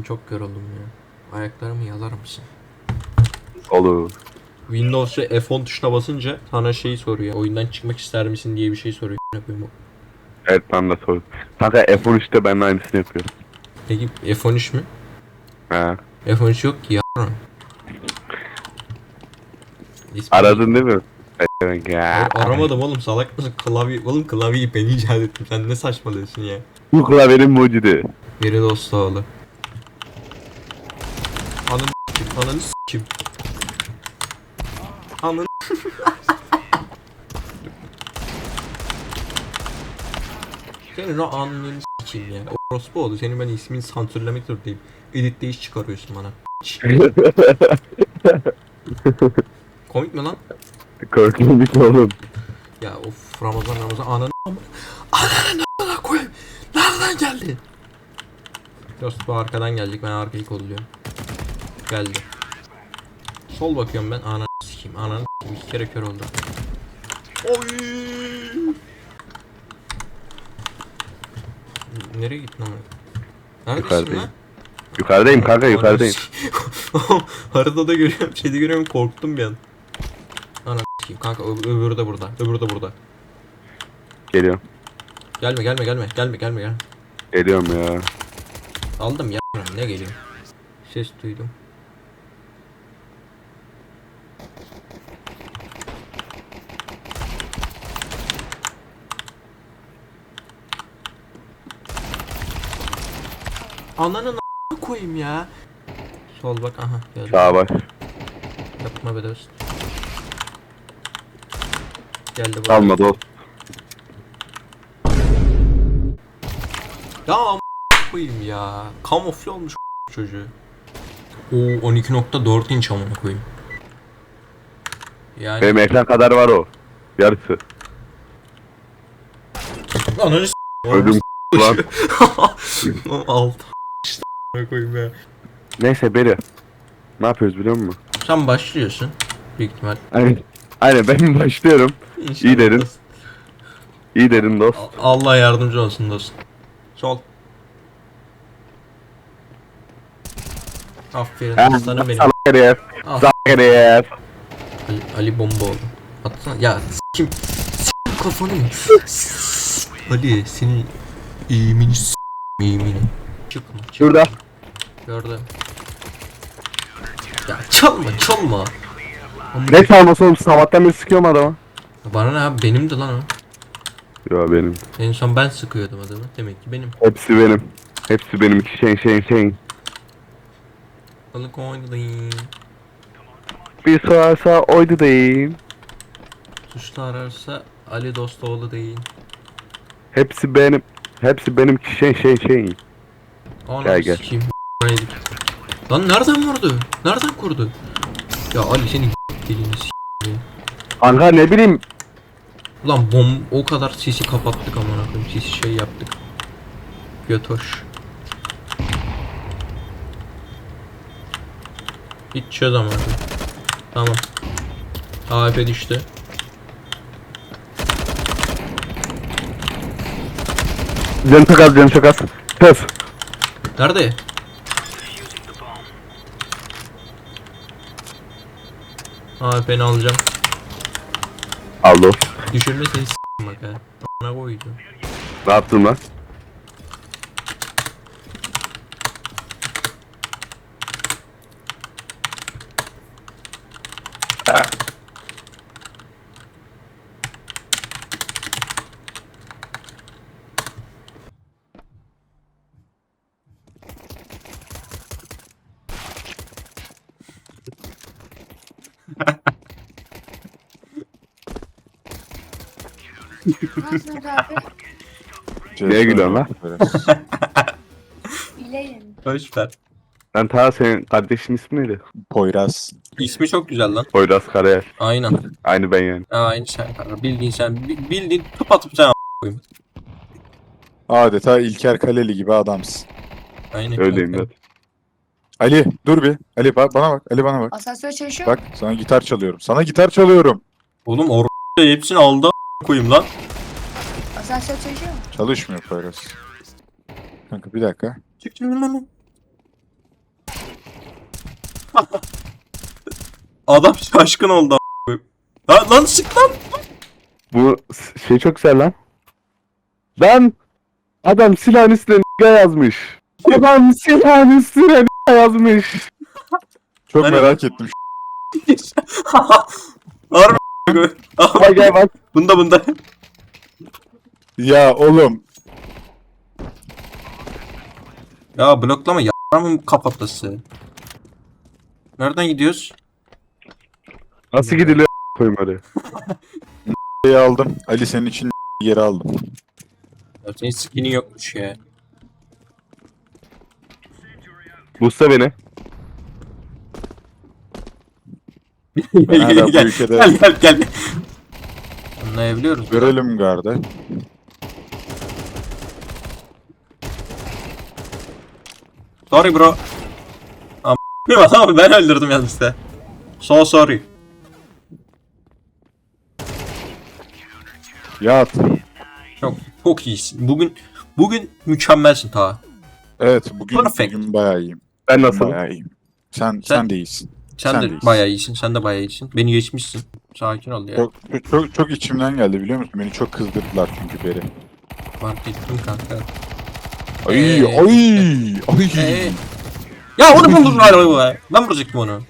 Bugün çok yoruldum ya. Ayaklarımı yalar mısın? Olur. Windows'a F10 tuşuna basınca sana şeyi soruyor. Oyundan çıkmak ister misin diye bir şey soruyor. Ne koyayım o? Evet ben de sordum. Kanka F13'te ben de aynısını yapıyorum. Peki F13 mü? Ha. F13 yok ki ya. İsmi- Aradın değil mi? Ar- aramadım oğlum salak mısın? Klavye, oğlum klavyeyi ben icat ettim. Sen ne saçmalıyorsun ya? Bu klavyenin mucidi. Biri dost oğlu. Ananı s**kim, ananı s**kim. Ananı Senin o anını s**kim ya. Orospu oldu. Senin ben ismini sansürlemek zorundayım. Editte iş çıkarıyorsun bana. Komik mi lan? Korkmadık oğlum. Ya of Ramazan Ramazan ananı Ananı ne koyayım Nereden geldi Dost bu arkadan gelecek ben arkayı kolluyorum Geldi Sol bakıyorum ben ananı sikeyim ananı sikeyim iki kere kör oldu Oy Nereye gittin ama Neredesin Yukarıdayım. lan? Yukarıdayım kanka yukarıdayım. Ananı s- Haritada görüyorum şeyde görüyorum korktum bir an Ananı sikeyim kanka ö- öbürü de burada öbürü de burada Geliyorum. Gelme gelme gelme gelme gelme gelme. Geliyorum ya. Aldım ya ne geliyor? Ses duydum. Ananın a**ına koyayım ya. Sol bak aha geldi. Sağa bak. Yapma be dost. Geldi buraya. Alma dost. Ya am- koyayım ya. Kamufle olmuş çocuğu. Oo 12.4 inç amına koyayım. Yani Benim ekran kadar var o. Yarısı. ananı s- Ödüm lan. Alt işte amına koyayım ya. Neyse Beri. Ne yapıyoruz biliyor musun? Sen başlıyorsun. Büyük ihtimal. Aynen. Aynen ben başlıyorum. İnşallah İyi dedin. dost. İyi derin dost. Allah yardımcı olsun dost. Sol. Aferin aslanım benim. Salak herif. Ah. Salak herif. Ali, Ali Bomboğlu. Atsana. Ya kim? S**kim kafanı. Ali senin eğimini s*** eğimini. Çıkma çıkma. Şurada. Gördüm. Ya çalma çalma. Ne çalması oğlum sabahtan beri sıkıyorum adama. Bana ne abi benim de lan o. Yo benim. En son ben sıkıyordum adamı. Demek ki benim. Hepsi benim. Hepsi benim. Şeyin şeyin şeyin. Balık oynayayım. Bir sorarsa oydu değil. Suçlu ararsa Ali Dostoğlu değil. Hepsi benim. Hepsi benim şeyin şeyin şeyin. Ana Gel, gel. sikeyim. Lan nereden vurdu? Nereden kurdu? Ya Ali senin dilini s*** Kanka ne bileyim. Ulan bom o kadar sisi kapattık amına koyayım. Sisi şey yaptık. Götoş. Hiç çöz amına koyayım. Tamam. AWP düştü. Canım çok az canım çok az. Pöf. Nerede? AWP'ni alacağım. Al dost. Düşürme seni s**tim bak ha. Bana koydu. Ne yaptın lan? Nasılsınız abi? Neye gülüyorsun lan? Bileyim. Hoş ver. Ben ta senin kardeşin ismi neydi? Poyraz. İsmi çok güzel lan. Poyraz Karayel. Aynen. Aynı ben yani. Aynı sen kanka. Bildiğin sen. bi- Bildiğin tıp atıp sen a- Adeta İlker Kaleli gibi adamsın. Aynen. Öyleyim kanka. ben. Ali dur bir. Ali ba- bana bak. Ali bana bak. Asansör çalışıyor mu? Bak sana gitar çalıyorum. Sana gitar çalıyorum. Oğlum or hepsini aldı a- koyayım lan. Asansör çalışıyor mu? Çalışmıyor Poyraz. Kanka bir dakika. Çık şimdi lan. Adam şaşkın oldu a**. Lan, lan sık lan. Bu şey çok güzel lan. Lan adam silahın üstüne n**a yazmış. Adam silahın üstüne n**a yazmış. Çok Ben- merak ettim. Harbi a**. Bak gel bak. Bunda bunda. Ya oğlum. Ya bloklama yaramın kafatası. Nereden gidiyoruz? Nasıl gidiliyor koyayım öyle. Şeyi aldım. Ali senin için geri aldım. Ya senin skinin yokmuş ya. Busta beni. hala gel bu gel. ülkede- Gel gel gel. Anlayabiliyoruz. Görelim gardı. Sorry bro. Am Adamı ben öldürdüm yanlışlıkla. So sorry. Yat. Çok çok iyisin. Bugün bugün mükemmelsin ta. Evet bugün, Perfect. bugün bayağı iyiyim. Ben nasıl? Bayağı iyiyim. Sen, sen, de iyisin. Sen, Sen de de iyisin. bayağı iyisin. Sen de bayağı iyisin. Beni geçmişsin. Sakin ol ya. Çok, çok, çok içimden geldi biliyor musun? Beni çok kızdırdılar çünkü beri. Fark ettim kanka. Ay Ee, ay ay. Ee, ya onu ben vurdum. Ben vuracaktım onu.